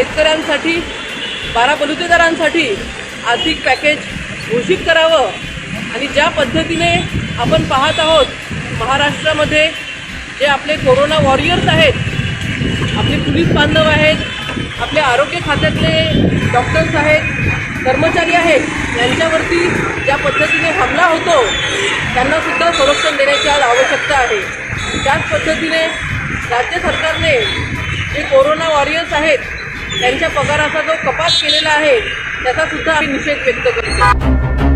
शेतकऱ्यांसाठी बारा बलुतेदारांसाठी आर्थिक पॅकेज घोषित करावं. आणि ज्या पद्धतीने आपण पाहत आहोत महाराष्ट्रामध्ये जे आपले कोरोना वॉरियर्स आहेत आपले पोलीस बांधव आहेत आपले आरोग्य खात्यातले डॉक्टर्स आहेत कर्मचारी आहेत यांच्यावरती ज्या पद्धतीने हमला होतो त्यांनासुद्धा संरक्षण देण्याची आज आवश्यकता आहे. त्याच पद्धतीने राज्य सरकारने जे कोरोना वॉरियर्स आहेत त्यांच्या पगाराचा जो कपात केलेला आहे त्याचा सुद्धा आम्ही निषेध व्यक्त करतो.